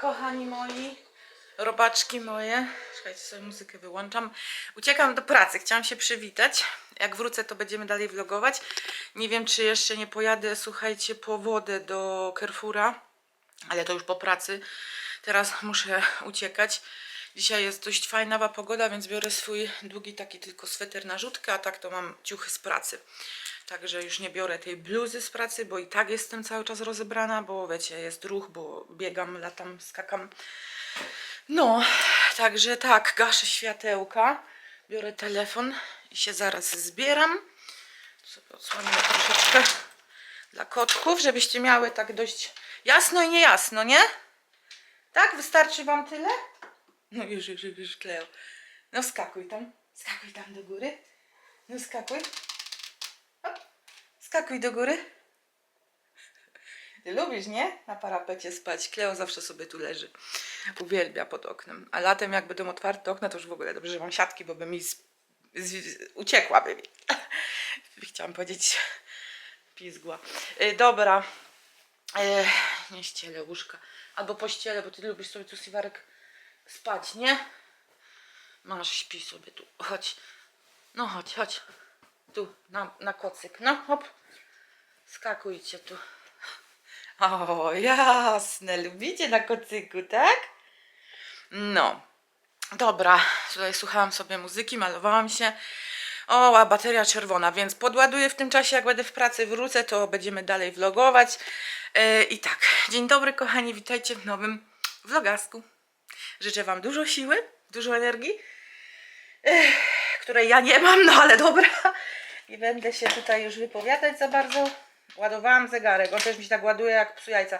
kochani moi. Robaczki moje. Czekajcie, sobie muzykę wyłączam. Uciekam do pracy, chciałam się przywitać. Jak wrócę, to będziemy dalej vlogować. Nie wiem, czy jeszcze nie pojadę, słuchajcie, po wodę do Carrefoura, ale to już po pracy. Teraz muszę uciekać. Dzisiaj jest dość fajna pogoda, więc biorę swój długi taki tylko sweter na rzutkę, a tak to mam ciuchy z pracy. Także już nie biorę tej bluzy z pracy, bo i tak jestem cały czas rozebrana, bo wiecie, jest ruch, bo biegam, latam, skakam. No, także tak, gaszę światełka, biorę telefon i się zaraz zbieram. Sobie odsłonię troszeczkę dla kotków, żebyście miały tak dość jasno i niejasno, nie? Tak? Wystarczy wam tyle? No już, już, już, już Kleo. No skakuj tam, skakuj tam do góry. No skakuj. Skakuj do góry. Ty lubisz, nie? Na parapecie spać. Kleo zawsze sobie tu leży. Uwielbia pod oknem. A latem jak będą otwarte okna, to już w ogóle dobrze, że mam siatki, bo by mi z, z, mi. Chciałam powiedzieć pizgła. Y, dobra. Y, nie ścielę łóżka. Albo pościelę, bo ty lubisz sobie tu siwarek spać, nie? Masz, śpi sobie tu. Chodź. No chodź, chodź. Tu, na, na kocyk. No, hop. Skakujcie tu. O, jasne. Lubicie na kocyku, tak? No. Dobra. Tutaj słuchałam sobie muzyki, malowałam się. O, a bateria czerwona, więc podładuję w tym czasie, jak będę w pracy wrócę, to będziemy dalej vlogować. E, I tak, dzień dobry kochani, witajcie w nowym vlogasku. Życzę Wam dużo siły, dużo energii, której ja nie mam, no ale dobra. Nie będę się tutaj już wypowiadać za bardzo. Ładowałam zegarek, on też mi się tak ładuje jak psu jajca.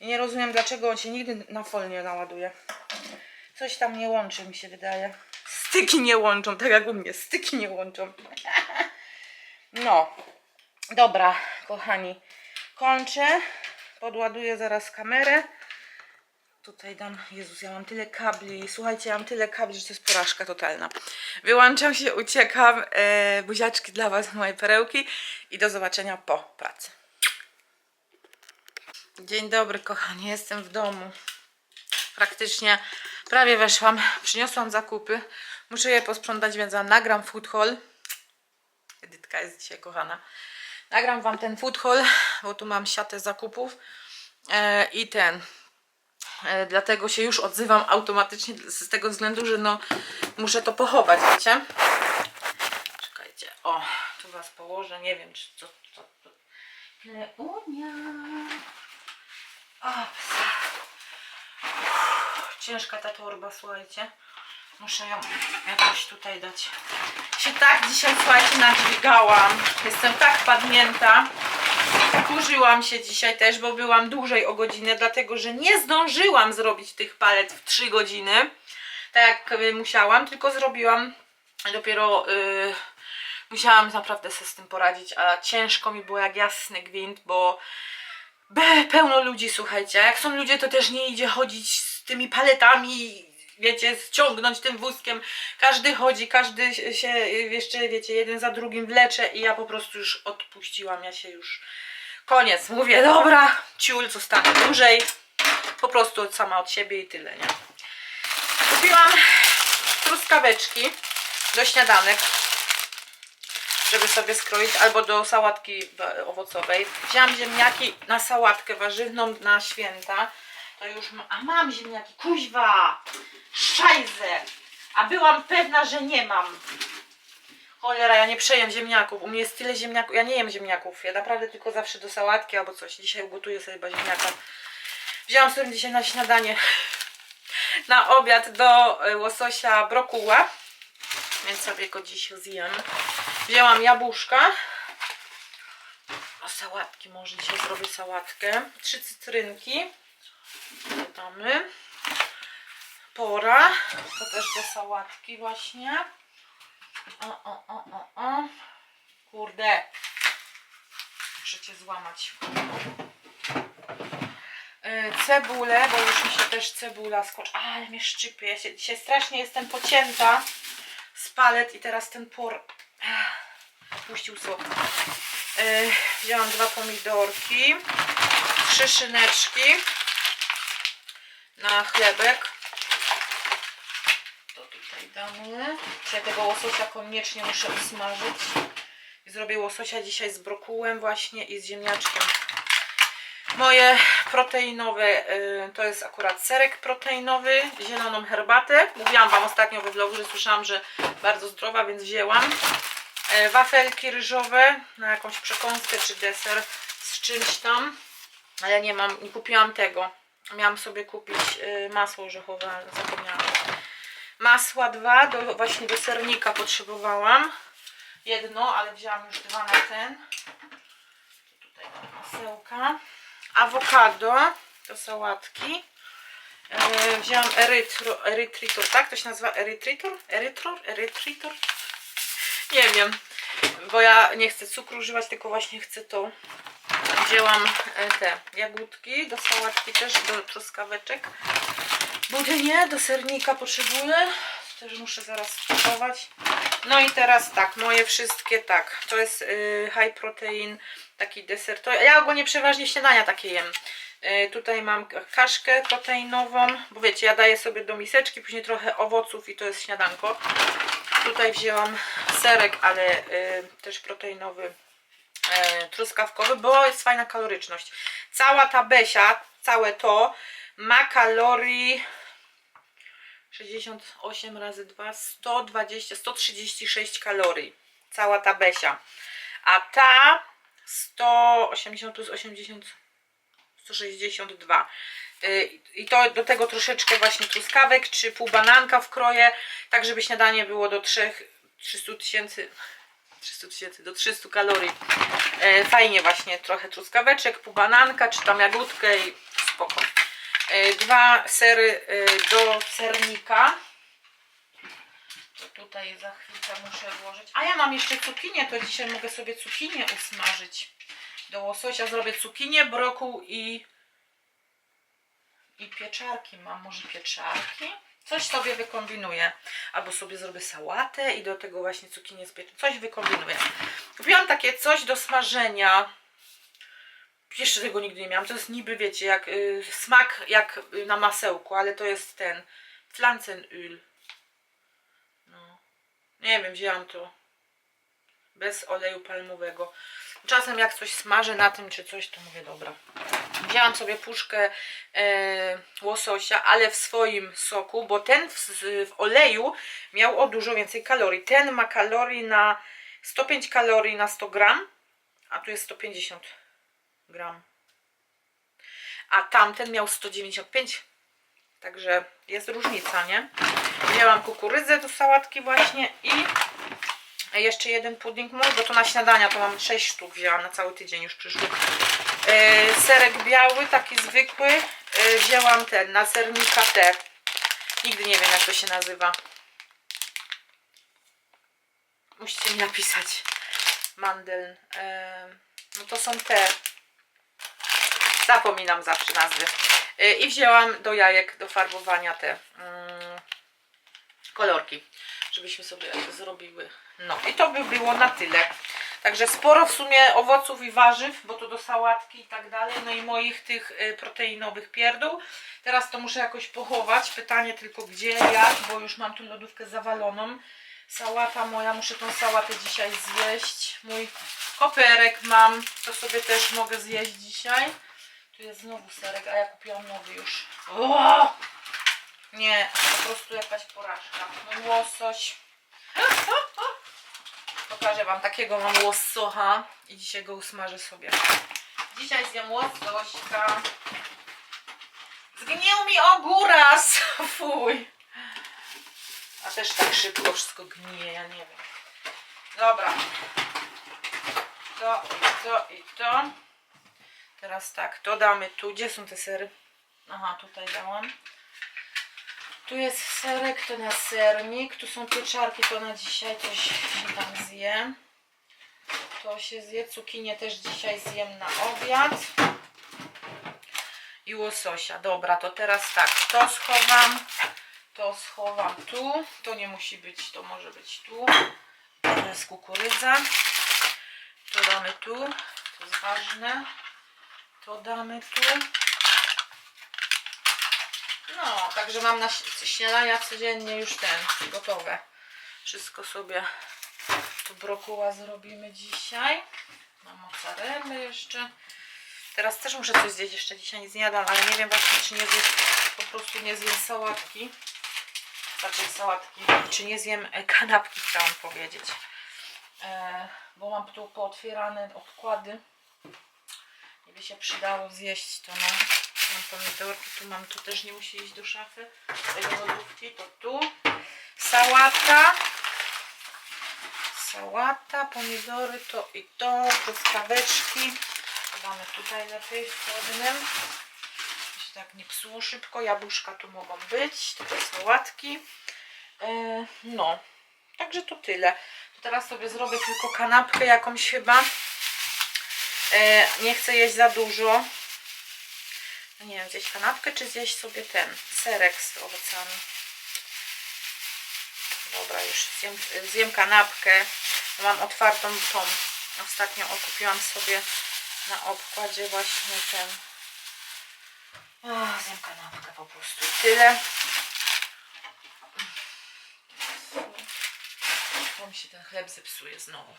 I nie rozumiem, dlaczego on się nigdy na fol nie naładuje. Coś tam nie łączy, mi się wydaje. Styki nie łączą, tak jak u mnie, styki nie łączą. No, dobra, kochani, kończę. Podładuję zaraz kamerę. Tutaj dam, Jezus, ja mam tyle kabli. Słuchajcie, ja mam tyle kabli, że to jest porażka totalna. Wyłączam się, uciekam. E, buziaczki dla Was, moje perełki. I do zobaczenia po pracy. Dzień dobry, kochani, jestem w domu. Praktycznie prawie weszłam. Przyniosłam zakupy. Muszę je posprzątać, więc nagram food haul. Edytka jest dzisiaj kochana. Nagram wam ten food bo tu mam siatę zakupów. E, I ten, dlatego się już odzywam automatycznie z tego względu, że no muszę to pochować, wiecie? Czekajcie, o, tu was położę, nie wiem czy co, co, co. Kleunia. O, psa. Uff, Ciężka ta torba, słuchajcie. Muszę ją jakoś tutaj dać. Się tak dzisiaj, słuchajcie, nadźwigałam. Jestem tak padnięta. Kurzyłam się dzisiaj też, bo byłam dłużej o godzinę, dlatego że nie zdążyłam zrobić tych palet w 3 godziny, tak jak y, musiałam, tylko zrobiłam dopiero. y, musiałam naprawdę sobie z tym poradzić, a ciężko mi było jak jasny gwint, bo be, pełno ludzi, słuchajcie. Jak są ludzie, to też nie idzie chodzić z tymi paletami, wiecie, ściągnąć tym wózkiem. Każdy chodzi, każdy się- jeszcze, wiecie, jeden za drugim wlecze i ja po prostu już odpuściłam, ja się już koniec. Mówię, dobra, ciul, zostanę dłużej. Po prostu sama od siebie i tyle, nie? Kupiłam truskaweczki do śniadanek, żeby sobie skroić, albo do sałatki owocowej. Wzięłam ziemniaki na sałatkę warzywną na święta. To już ma, a mam ziemniaki, kuźwa! Szajze! A byłam pewna, że nie mam. Cholera, ja nie przejem ziemniaków. U mnie jest tyle ziemniaków. Ja nie jem ziemniaków. Ja naprawdę tylko zawsze do sałatki albo coś. Dzisiaj ugotuję sobie chyba ziemniaka. Wzięłam sobie dzisiaj na śniadanie, na obiad do e, łososia brokuła. Więc sobie go dziś zjem. Wzięłam jabłuszka. Sałatki, może dzisiaj zrobię sałatkę. Trzy cytrynki. Dodamy. Pora. To też do sałatki właśnie. O, o, o, o, o. Kurde. Muszę cię złamać. Yy, Cebulę, bo już mi się też cebula skoczy. Ale mnie szczypie. Ja się, dzisiaj strasznie jestem pocięta z palet i teraz ten por Ech, puścił sok. Wzięłam dwa pomidorki, trzy szyneczki, na chlebek. To tutaj damy. Ja tego łososia koniecznie muszę usmażyć. Zrobię łososia dzisiaj z brokułem właśnie i z ziemniaczkiem. Moje proteinowe y, to jest akurat serek proteinowy, zieloną herbatę. Mówiłam Wam ostatnio we vlogu, że słyszałam, że bardzo zdrowa, więc wzięłam. E, wafelki ryżowe na jakąś przekąskę czy deser z czymś tam. Ale nie mam, nie kupiłam tego. Miałam sobie kupić y, masło orzechowe, zapomniałam. Masła dwa, do, właśnie do sernika potrzebowałam. Jedno, ale wzięłam już dwa na ten. Tutaj masełka. Awokado do sałatki. E, wzięłam erytro, erytritor, tak? To się nazywa erytritor? Erytror? Erytritor? Nie wiem, bo ja nie chcę cukru używać, tylko właśnie chcę to. Wzięłam e, te jagódki do sałatki też, do truskaweczek. Budynie do sernika potrzebuję. Też muszę zaraz spróbować. No i teraz tak, moje wszystkie tak. To jest y, high protein, taki deser. To ja ogólnie przeważnie śniadania takie jem. Y, tutaj mam kaszkę proteinową, bo wiecie, ja daję sobie do miseczki, później trochę owoców i to jest śniadanko. Tutaj wzięłam serek, ale y, też proteinowy, truskawkowy, bo jest fajna kaloryczność. Cała ta besia, całe to ma kalorii 68 razy 2, 120, 136 kalorii. Cała ta besia. A ta 180 plus 80, 162. Y, I to do tego troszeczkę właśnie truskawek, czy pół bananka wkroję, tak żeby śniadanie było do 3, 300 tysięcy 300 tysięcy do 300 kalorii. E, fajnie właśnie trochę truskaweczek, pół bananka, czy tam jagódkę i spoko. E, dwa sery e, do sernika. To tutaj za chwilkę muszę włożyć. A ja mam jeszcze cukinię, to dzisiaj mogę sobie cukinię usmażyć. Do łososia zrobię cukinię, brokuł i i pieczarki mam, może pieczarki? Coś sobie wykombinuję. Albo sobie zrobię sałatę i do tego właśnie cukinię z pieczarką. Coś wykombinuję. Kupiłam takie coś do smażenia. Jeszcze tego nigdy nie miałam. To jest niby, wiecie, jak y, smak jak y, na masełku, ale to jest ten Pflanzenöl. No. Nie wiem, wzięłam to bez oleju palmowego. Czasem jak coś smażę na tym czy coś, to mówię dobra. Wzięłam sobie puszkę e, łososia, ale w swoim soku, bo ten w, w oleju miał o dużo więcej kalorii. Ten ma kalorii na 105 kalorii na 100 gram, a tu jest 150 gram. A tamten miał 195. Także jest różnica, nie? Wzięłam kukurydzę do sałatki właśnie i jeszcze jeden pudding mój, bo to na śniadania to mam 6 sztuk wzięłam na cały tydzień już przyszły. E, serek biały, taki zwykły. E, wzięłam ten na sernika te. Nigdy nie wiem jak to się nazywa. Musicie mi napisać. Mandel. E, no to są te. Zapominam zawsze nazwy. E, I wzięłam do jajek do farbowania te mm, kolorki, żebyśmy sobie zrobiły. No i to by było na tyle. Także sporo w sumie owoców i warzyw, bo to do sałatki i tak dalej. No i moich tych y, proteinowych pierdół. Teraz to muszę jakoś pochować. Pytanie tylko gdzie, jak, bo już mam tu lodówkę zawaloną. Sałata moja, muszę tą sałatę dzisiaj zjeść. Mój koperek mam, to sobie też mogę zjeść dzisiaj. Tu jest znowu serek, a ja kupiłam nowy już. Nie, po prostu jakaś porażka. Łosoś. Pokażę Wam, takiego mam łosocha i dzisiaj go usmażę sobie. Dzisiaj zjem łosośka. Zgnił mi ogóras! Fuj! A też tak szybko wszystko gnije, ja nie wiem. Dobra. To i to i to. Teraz tak, to damy tu. Gdzie są te sery? Aha, tutaj dałam. Tu jest serek, to na sernik. Tu są pieczarki, to na dzisiaj coś się tam zje. To się zje. Cukinię też dzisiaj zjem na obiad. I łososia. Dobra, to teraz tak. To schowam. To schowam tu. To nie musi być, to może być tu. To jest kukurydza. To damy tu. To jest ważne. To damy tu. No, także mam na śniadania codziennie już ten, gotowe. Wszystko sobie tu brokuła zrobimy dzisiaj. Mam mozzarellę jeszcze. Teraz też muszę coś zjeść, jeszcze dzisiaj nie jadam, ale nie wiem właśnie czy nie zjem, po prostu nie zjem sałatki. Znaczy sałatki, czy nie zjem e, kanapki chciałam powiedzieć. E, bo mam tu pootwierane odkłady. I by się przydało zjeść to no. Mam pomidorki, tu mam, tu też nie musi iść do szafy. Tego lodówki, to tu. Sałatka. Sałata, pomidory, to i to, truskaweczki. Damy tutaj lepiej w chłodnym. Się tak nie psuło szybko. Jabłuszka tu mogą być, te sałatki. E, no, także to tyle. To teraz sobie zrobię tylko kanapkę jakąś chyba. E, nie chcę jeść za dużo. Nie wiem, zjeść kanapkę, czy zjeść sobie ten serek z owocami. Dobra, już zjem, zjem kanapkę. Mam otwartą tą. Ostatnio okupiłam sobie na obkładzie właśnie ten. Ach, zjem kanapkę po prostu. I tyle. Bo mi się ten chleb zepsuje znowu.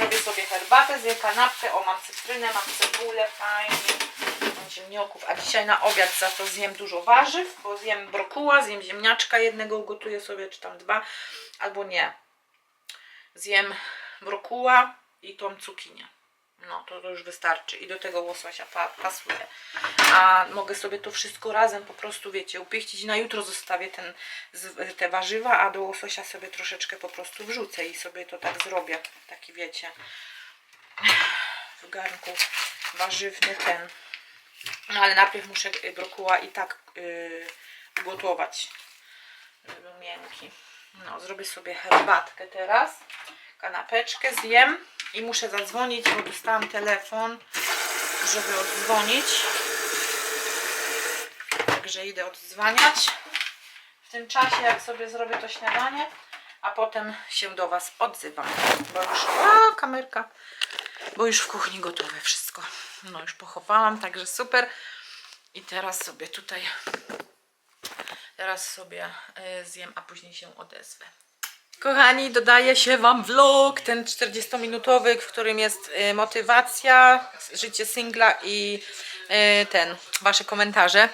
Robię sobie herbatę, zjem kanapkę. O, mam cytrynę, mam cebulę, fajnie. Mam ziemniaków. A dzisiaj na obiad za to zjem dużo warzyw, bo zjem brokuła, zjem ziemniaczka jednego, ugotuję sobie, czy tam dwa, albo nie. Zjem brokuła i tą cukinię. No, to, to już wystarczy. I do tego łososia pa, pasuje. A mogę sobie to wszystko razem po prostu, wiecie, upieścić. Na jutro zostawię ten, te warzywa, a do łososia sobie troszeczkę po prostu wrzucę i sobie to tak zrobię. Taki, wiecie, w garnku warzywny ten. No, ale najpierw muszę brokuła i tak yy, ugotować, żeby miękki. No, zrobię sobie herbatkę teraz, kanapeczkę zjem i muszę zadzwonić, bo dostałam telefon, żeby oddzwonić. Także idę oddzwaniać w tym czasie, jak sobie zrobię to śniadanie, a potem się do Was odzywam. Bo już, a, kamerka, bo już w kuchni gotowe wszystko. No już pochowałam, także super. I teraz sobie tutaj, teraz sobie y, zjem, a później się odezwę. Kochani, dodaje się Wam vlog, ten 40-minutowy, w którym jest y, motywacja, życie singla i y, ten, Wasze komentarze.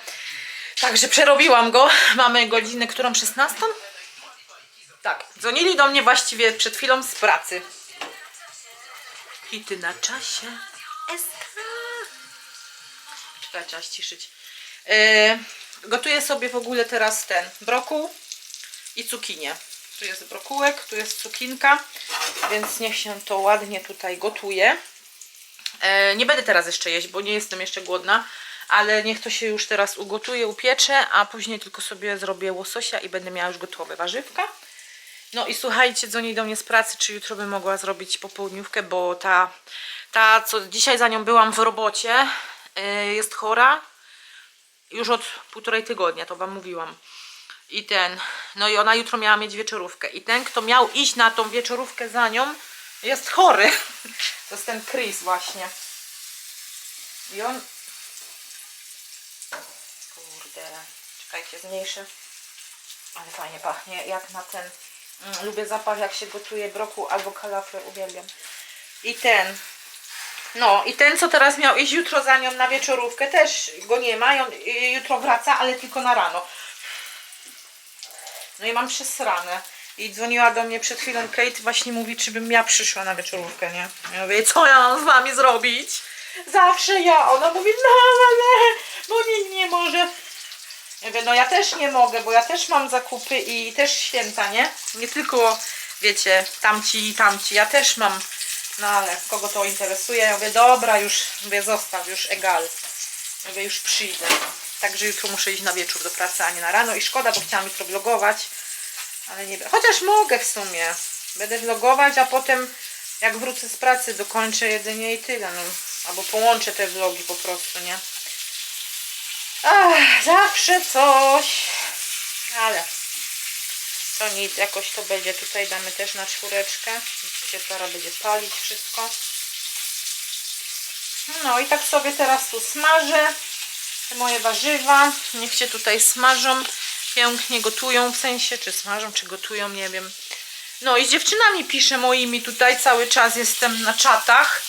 Także przerobiłam go. Mamy godzinę, którą 16? Tak, dzwonili do mnie właściwie przed chwilą z pracy. Hity na czasie. SK. Czekaj, trzeba ściszyć. Yy, gotuję sobie w ogóle teraz ten brokuł i cukinię. Tu jest brokułek, tu jest cukinka, więc niech się to ładnie tutaj gotuje. E, nie będę teraz jeszcze jeść, bo nie jestem jeszcze głodna, ale niech to się już teraz ugotuje, upiecze, a później tylko sobie zrobię łososia i będę miała już gotowe warzywka. No i słuchajcie, dzwoni do mnie z pracy, czy jutro bym mogła zrobić popołudniówkę, bo ta, ta co dzisiaj za nią byłam w robocie, e, jest chora już od półtorej tygodnia, to wam mówiłam. I ten, no i ona jutro miała mieć wieczorówkę. I ten, kto miał iść na tą wieczorówkę za nią, jest chory. To jest ten Chris właśnie. I on... Kurde, czekajcie, zmniejszy. Ale fajnie pachnie, jak na ten... Mm, lubię zapach, jak się gotuje broku albo kalafę, uwielbiam. I ten... No i ten, co teraz miał iść jutro za nią na wieczorówkę, też go nie ma. I on y, jutro wraca, ale tylko na rano. No i mam przesrane. I dzwoniła do mnie przed chwilą Kate, właśnie mówi, czy bym ja przyszła na wieczorówkę, nie? Ja mówię, co ja mam z wami zrobić? Zawsze ja. Ona mówi, no ale, bo nikt nie może. Ja mówię, no ja też nie mogę, bo ja też mam zakupy i też święta, nie? Nie tylko, wiecie, tamci i tamci, ja też mam. No ale kogo to interesuje? Ja mówię, dobra, już, mówię, zostaw, już egal. Mówię, już przyjdę. Także jutro muszę iść na wieczór do pracy, a nie na rano. I szkoda, bo chciałam jutro vlogować. Ale nie. Chociaż mogę w sumie. Będę vlogować, a potem jak wrócę z pracy, dokończę jedynie i tyle. No. Albo połączę te vlogi po prostu, nie? Ach, zawsze coś. Ale to nic, jakoś to będzie. Tutaj damy też na czwóreczkę. Widzicie, teraz będzie palić wszystko. No i tak sobie teraz tu smażę. te moje warzywa. Niech się tutaj smażą, pięknie gotują w sensie, czy smażą, czy gotują, nie wiem. No i z dziewczynami piszę moimi tutaj, cały czas jestem na czatach,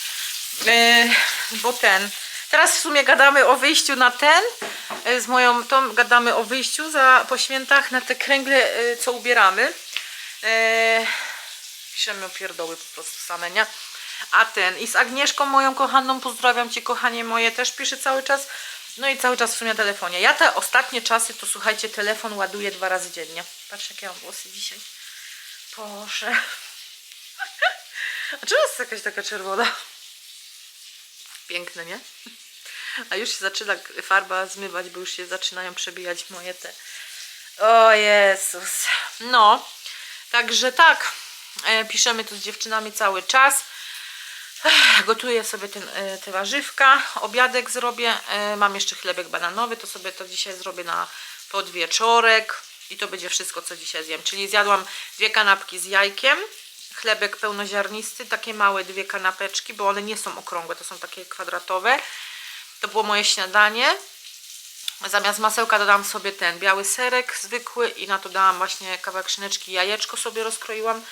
yy, bo ten, teraz w sumie gadamy o wyjściu na ten, yy, z moją tą gadamy o wyjściu za, po świętach na te kręgle, yy, co ubieramy. Yy, piszemy pierdoły po prostu same, nie? A ten, i z Agnieszką moją kochaną, pozdrawiam Cię kochanie moje, też piszę cały czas. No i cały czas w sumie telefonie. Ja te ostatnie czasy, to słuchajcie, telefon ładuję dwa razy dziennie. Patrz jakie mam włosy dzisiaj. Boże. A czemu jest jakaś taka czerwona? Piękne, nie? A już się zaczyna farba zmywać, bo już się zaczynają przebijać moje te. O Jezus. No, także tak. E, piszemy tu z dziewczynami cały czas. Gotuję sobie ten, e, te warzywka, obiadek zrobię. E, Mam jeszcze chlebek bananowy, to sobie to dzisiaj zrobię na podwieczorek. I to będzie wszystko, co dzisiaj zjem. Czyli zjadłam dwie kanapki z jajkiem, chlebek pełnoziarnisty, takie małe dwie kanapeczki, bo one nie są okrągłe, to są takie kwadratowe. To było moje śniadanie. Zamiast masełka dodam sobie ten biały serek zwykły i na to dałam właśnie kawałek szyneczki, jajeczko sobie rozkroiłam.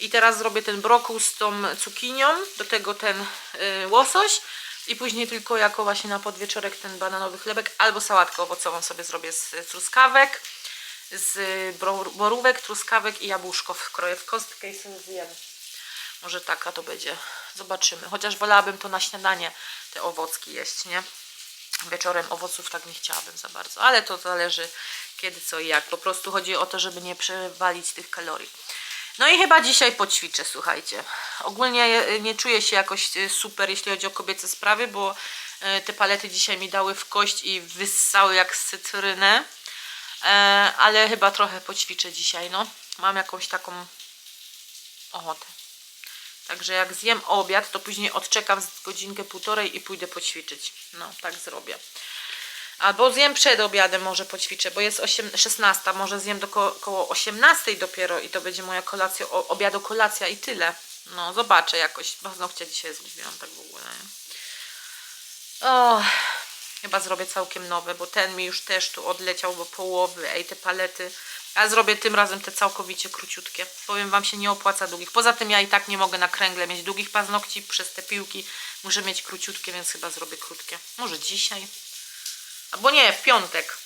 I teraz zrobię ten brokuł z tą cukinią, do tego ten y, łosoś i później tylko jako właśnie na podwieczorek ten bananowy chlebek albo sałatkę owocową sobie zrobię z truskawek, z borówek, truskawek i jabłuszko wkroję w kostkę i sobie zjem. Może taka to będzie. Zobaczymy. Chociaż wolałabym to na śniadanie te owocki jeść, nie? Wieczorem owoców tak nie chciałabym za bardzo, ale to zależy kiedy, co i jak. Po prostu chodzi o to, żeby nie przewalić tych kalorii. No i chyba dzisiaj poćwiczę, słuchajcie. Ogólnie e, nie czuję się jakoś e, super, jeśli chodzi o kobiece sprawy, bo e, te palety dzisiaj mi dały w kość i wyssały jak. E, Ale chyba trochę poćwiczę dzisiaj, no. Mam jakąś taką ochotę. Także jak zjem obiad, to później odczekam z godzinkę, półtorej i pójdę poćwiczyć. No, tak zrobię. Albo zjem przed obiadem, może poćwiczę, bo jest 8, 16, może zjem do ko koło 18 dopiero i to będzie moja kolacja, o, obiadu kolacja i tyle. No, zobaczę jakoś. Paznokcie dzisiaj zgubiłam tak w ogóle. O, chyba zrobię całkiem nowe, bo ten mi już też tu odleciał do połowy. Ej, te palety. Ja zrobię tym razem te całkowicie króciutkie. Powiem Wam, się nie opłaca długich. Poza tym ja i tak nie mogę na kręgle mieć długich paznokci przez te piłki. Muszę mieć króciutkie, więc chyba zrobię krótkie. Może dzisiaj. Albo nie, w piątek.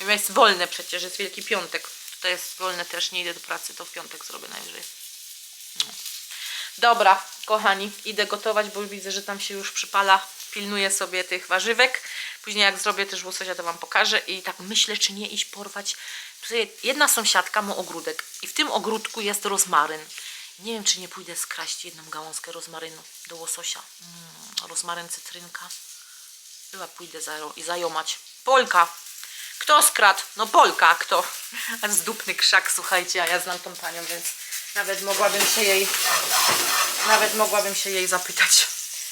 Jest wolne przecież, jest Wielki Piątek. Tutaj jest wolne też, nie idę do pracy, to w piątek zrobię najwyżej. No. Dobra, kochani, idę gotować, bo widzę, że tam się już przypala. Pilnuję sobie tych warzywek. Później jak zrobię też łososia, to Wam pokażę. I tak myślę, czy nie iść porwać. Jedna sąsiadka ma ogródek i w tym ogródku jest rozmaryn. Nie wiem, czy nie pójdę skraść jedną gałązkę rozmarynu do łososia. Mm, rozmaryn, cytrynka. Chyba pójdę i zajomać. Polka. Kto skradł? No Polka, kto? Zdupny krzak, słuchajcie, a ja znam tą panią, więc nawet mogłabym się jej nawet mogłabym się jej zapytać.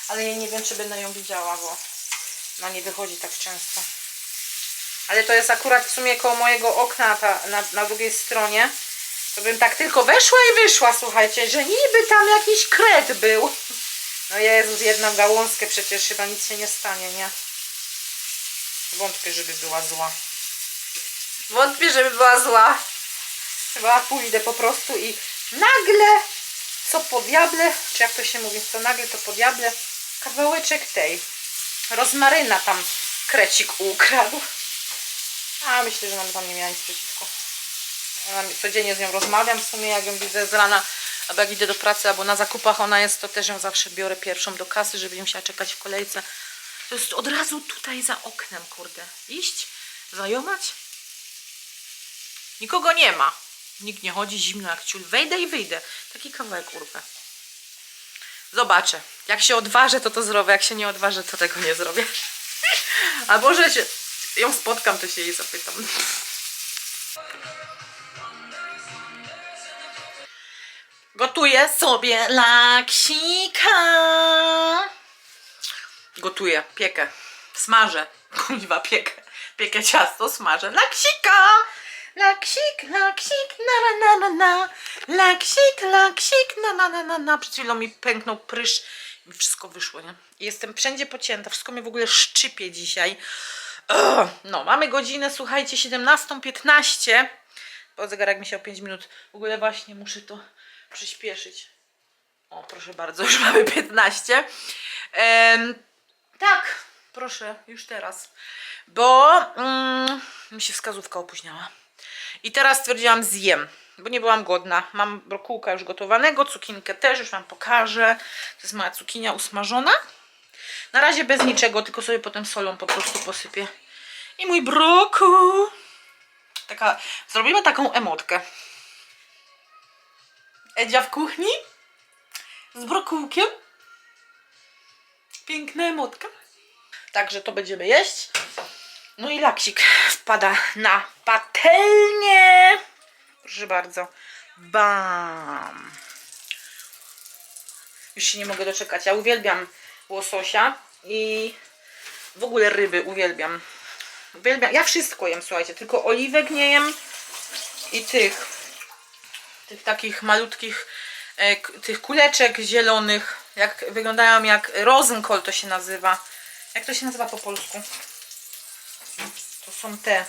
Ale ja nie wiem, czy będę ją widziała, bo ona nie wychodzi tak często. Ale to jest akurat w sumie koło mojego okna ta, na, na drugiej stronie. To bym tak tylko weszła i wyszła, słuchajcie, że niby tam jakiś kret był. No Jezus, jedną gałązkę przecież chyba nic się nie stanie, nie? Wątpię, żeby była zła. Wątpię, żeby była zła. Chyba pójdę po prostu i nagle, co po diable, czy jak to się mówi, co nagle, to po diable, kawałeczek tej rozmaryna tam krecik ukradł. A myślę, że nam tam nie miała nic przeciwko. Ja codziennie z nią rozmawiam w sumie, jak ją widzę z rana, albo jak idę do pracy, albo na zakupach ona jest, to też ją zawsze biorę pierwszą do kasy, żeby nie musiała czekać w kolejce. To jest od razu tutaj za oknem, kurde. Iść, zajomać. Nikogo nie ma. Nikt nie chodzi, zimno jak ciul. Wejdę i wyjdę. Taki kawałek urwę. Zobaczę. Jak się odważę, to to zrobię. Jak się nie odważę, to tego nie zrobię. Albo że się ją spotkam, to się jej zapytam. Gotuję sobie laksika. Gotuję, piekę, smażę. Kuźwa, piekę. Piekę ciasto, smażę. Laksika! Laksik, laksik, na na na na. Laksik, laksik, na na na na na. Przed chwilą mi pęknął prysz. Mi wszystko wyszło, nie? I Jestem wszędzie pocięta. Wszystko mnie w ogóle szczypie dzisiaj. No, mamy godzinę, słuchajcie, 17.15. Bo zegarek mi się o 5 minut. W ogóle właśnie muszę to przyspieszyć. O, proszę bardzo, już mamy 15. Em, tak, proszę, już teraz. Bo mm, mi się wskazówka opóźniała. I teraz stwierdziłam zjem, bo nie byłam głodna. Mam brokułka już gotowanego, cukinkę też, już wam pokażę. To jest moja cukinia usmażona. Na razie bez niczego, tylko sobie potem solą po prostu posypię. I mój broku. Taka, zrobimy taką emotkę. Edzia w kuchni z brokułkiem. Piękna emotka. Także to będziemy jeść. No i laksik wpada na patelnię. Proszę bardzo. Bam. Już się nie mogę doczekać. Ja uwielbiam łososia i w ogóle ryby uwielbiam. Uwielbiam. Ja wszystko jem, słuchajcie, tylko oliwek nie jem i tych tych takich malutkich e, tych kuleczek zielonych, jak wyglądają jak rosenkol to się nazywa. Jak to się nazywa po polsku? To są te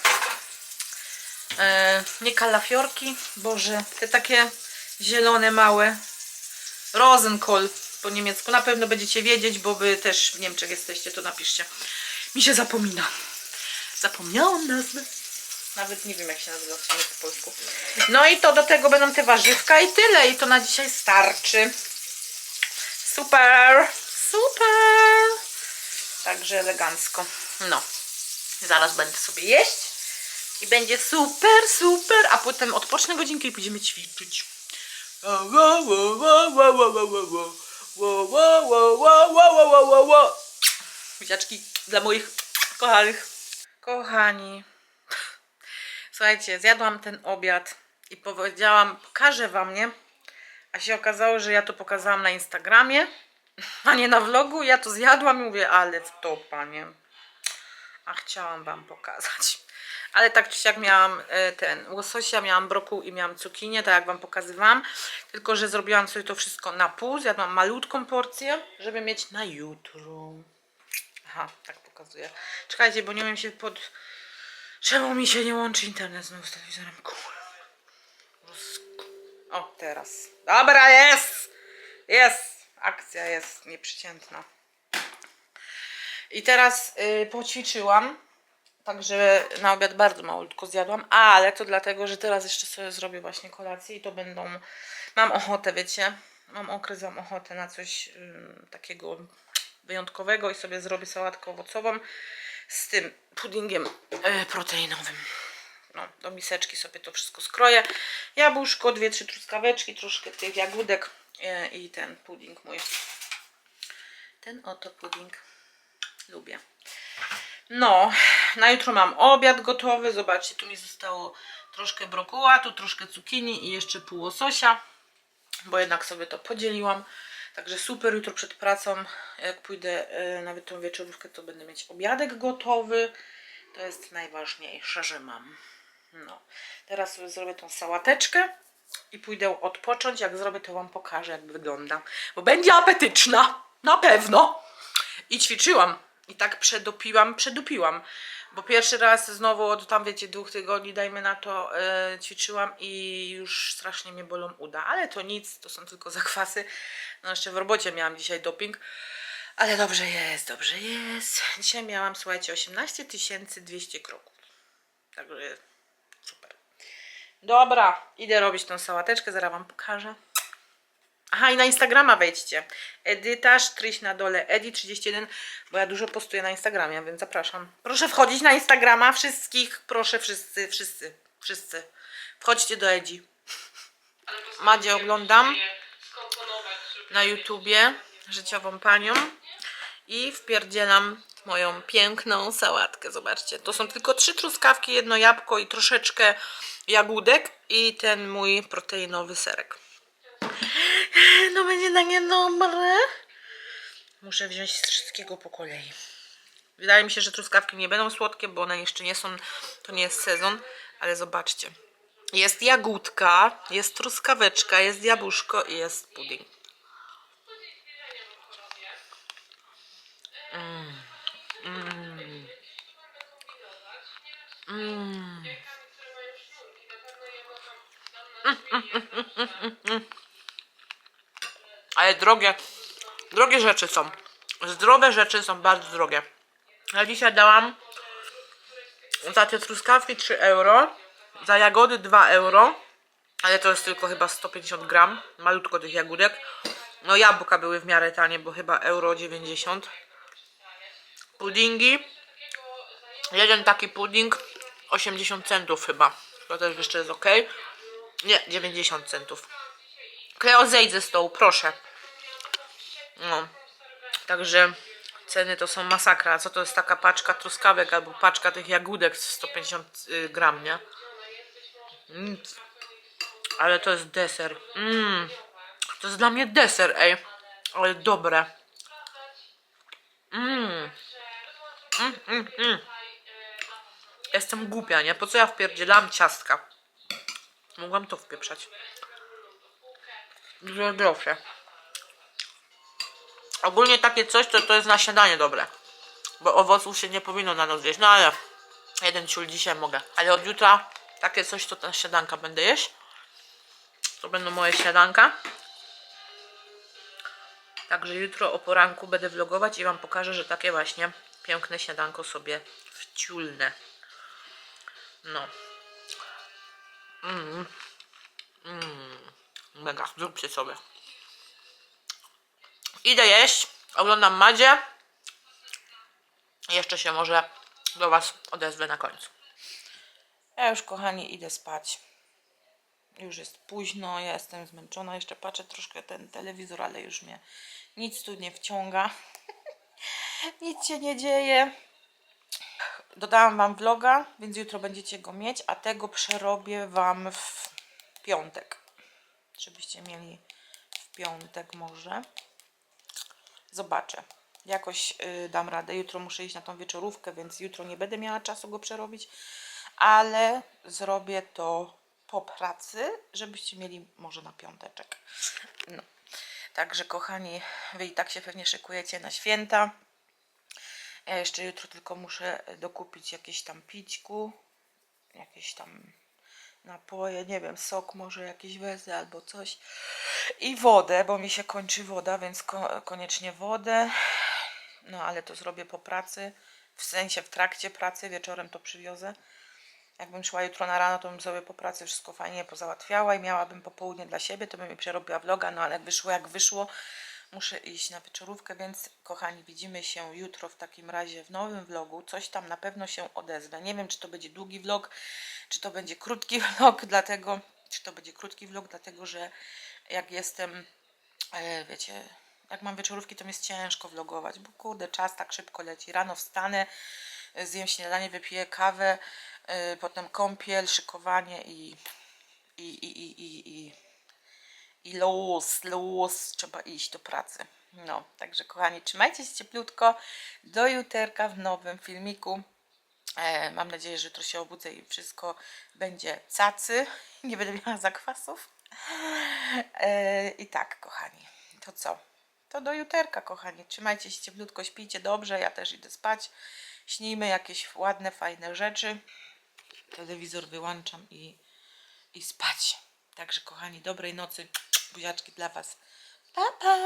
e, nie kalafiorki, boże, te takie zielone małe rosenkol po niemiecku. Na pewno będziecie wiedzieć, bo wy też w Niemczech jesteście, to napiszcie. Mi się zapomina. Zapomniałam nazwy. Nawet nie wiem jak się nazywa w sumie po polsku. No i to do tego będą te warzywka i tyle. I to na dzisiaj starczy. Super! Super! Także elegancko. No. Zaraz będę sobie jeść. I będzie super, super. A potem odpocznę godzinkę i pójdziemy ćwiczyć. Wo, wo, wo, wo, wo, wo, wo, wo, wo. Wo, wo, wo, wo, wo, wo, wo. Buziaczki dla moich kochanych. Kochani, słuchajcie, zjadłam ten obiad i powiedziałam, pokażę wam, nie? A się okazało, że ja to pokazałam na Instagramie, a nie na vlogu. Ja to zjadłam i mówię, ale w to, panie. A chciałam wam pokazać. Ale tak czy siak miałam e, ten łososia, miałam brokuł i miałam cukinię, tak jak wam pokazywałam. Tylko, że zrobiłam sobie to wszystko na pół. Zjadłam malutką porcję, żeby mieć na jutro. Aha, tak pokazuję. Czekajcie, bo nie wiem się pod... Czemu mi się nie łączy internet znowu z telewizorem? O, teraz. Dobra, jest! Jest! Akcja jest nieprzeciętna. I teraz y, poćwiczyłam. Także na obiad bardzo mało tylko zjadłam, ale to dlatego, że teraz jeszcze sobie zrobię właśnie kolację i to będą. Mam ochotę, wiecie. Mam okres, mam ochotę na coś takiego wyjątkowego i sobie zrobię sałatkę owocową z tym puddingiem e, proteinowym. No, do miseczki sobie to wszystko skroję. Jabłuszko, dwie, trzy truskaweczki, troszkę tych jagódek e, i ten pudding mój. Ten oto pudding. Lubię. No, na jutro mam obiad gotowy. Zobaczcie, tu mi zostało troszkę brokuła, tu troszkę cukinii i jeszcze pół łososia, bo jednak sobie to podzieliłam. Także super, jutro przed pracą, jak pójdę e, nawet tą wieczorówkę, to będę mieć obiadek gotowy. To jest najważniejsze, że mam. No, teraz sobie zrobię tą sałateczkę i pójdę odpocząć. Jak zrobię, to Wam pokażę, jak wygląda. Bo będzie apetyczna, na pewno. I ćwiczyłam. I tak przedupiłam, przedupiłam. Bo pierwszy raz znowu od tam, wiecie, dwóch tygodni, dajmy na to, e, ćwiczyłam i już strasznie mnie bolą uda. Ale to nic, to są tylko zakwasy. No jeszcze w robocie miałam dzisiaj doping. Ale dobrze jest, dobrze jest. Dzisiaj miałam, słuchajcie, 18 200 kroków. Także super. Dobra, idę robić tą sałateczkę, zaraz wam pokażę. Aha, i na Instagrama wejdźcie. Edyta, sztryś na dole, Edi31, bo ja dużo postuję na Instagramie, więc zapraszam. Proszę wchodzić na Instagrama wszystkich, proszę wszyscy, wszyscy, wszyscy. Wchodźcie do Edzi. Madzie oglądam na YouTubie życiową panią i wpierdzielam moją piękną sałatkę. Zobaczcie, to są tylko trzy truskawki, jedno jabłko i troszeczkę jagódek i ten mój proteinowy serek. No będzie na mnie dobre. Muszę wziąć z wszystkiego po kolei. Wydaje mi się, że truskawki nie będą słodkie, bo one jeszcze nie są, to nie jest sezon, ale zobaczcie. Jest jagódka, jest truskaweczka, jest jabłuszko i jest pudding. Mm. Mm. Mm. Mm, mm, mm, mm, mm. Ale drogie, drogie rzeczy są. Zdrowe rzeczy są bardzo drogie. Ja dzisiaj dałam za te truskawki 3 euro, za jagody 2 euro, ale to jest tylko chyba 150 gram, malutko tych jagódek. No jabłka były w miarę tanie, bo chyba euro 90. Puddingi. Jeden taki pudding 80 centów chyba. To też jeszcze jest ok. Nie, 90 centów. Kleo, zejdź ze stołu, proszę. No. Także ceny to są masakra. Co to jest taka paczka truskawek albo paczka tych jagódek 150 y, gram, nie? Mm. Ale to jest deser. Mm. To jest dla mnie deser, ej. Ale dobre. Mm. Mm, mm, mm. Jestem głupia, nie? Po co ja wpierdzielam ciastka? Mogłam to wpieprzać. Dużo zdrowsze. Ogólnie takie coś to, to jest na śniadanie dobre. Bo owoców się nie powinno na noc jeść. No ale jeden ciul dzisiaj mogę. Ale od jutra takie coś to na śniadanka będę jeść. To będą moje śniadanka. Także jutro o poranku będę vlogować i Wam pokażę, że takie właśnie piękne śniadanko sobie wciulnę. No. Mm. Mm. Mega, zróbcie sobie. Idę jeść, oglądam Madzie. Jeszcze się może do Was odezwę na końcu. Ja już, kochani, idę spać. Już jest późno, ja jestem zmęczona. Jeszcze patrzę troszkę ten telewizor, ale już mnie nic tu nie wciąga. nic się nie dzieje. Dodałam Wam vloga, więc jutro będziecie go mieć, a tego przerobię Wam w piątek. Żebyście mieli w piątek może. Zobaczę. Jakoś y, dam radę. Jutro muszę iść na tą wieczorówkę, więc jutro nie będę miała czasu go przerobić, ale zrobię to po pracy, żebyście mieli może na piąteczek. No. Także kochani, wy i tak się pewnie szykujecie na święta. Ja jeszcze jutro tylko muszę dokupić jakieś tam pićku, jakieś tam napoje, nie wiem, sok może jakiś wezmę albo coś. I wodę, bo mi się kończy woda, więc ko koniecznie wodę. No ale to zrobię po pracy, w sensie w trakcie pracy, wieczorem to przywiozę. Jakbym szła jutro na rano, to bym sobie po pracy wszystko fajnie pozałatwiała i miałabym popołudnie dla siebie, to bym mi przerobiła vloga, no ale jak wyszło jak wyszło, muszę iść na wieczorówkę, więc kochani, widzimy się jutro w takim razie w nowym vlogu. Coś tam na pewno się odezwę. Nie wiem, czy to będzie długi vlog, czy to będzie krótki vlog, dlatego, czy to będzie krótki vlog, dlatego, że jak jestem, e, wiecie, jak mam wieczorówki, to mi jest ciężko vlogować, bo kurde, czas tak szybko leci. Rano wstanę, e, zjem śniadanie, wypiję kawę, e, potem kąpiel, szykowanie i, i, i, i, i, i i los, los, trzeba iść do pracy. No, także kochani, trzymajcie się cieplutko. Do juterka w nowym filmiku. E, mam nadzieję, że jutro się obudzę i wszystko będzie cacy. Nie będę miała zakwasów. E, I tak, kochani, to co? To do juterka, kochani. Trzymajcie się cieplutko, śpijcie dobrze. Ja też idę spać. Śnijmy jakieś ładne, fajne rzeczy. Telewizor wyłączam i, i spać. Także kochani, dobrej nocy. Buziaczki dla Was. Pa, pa!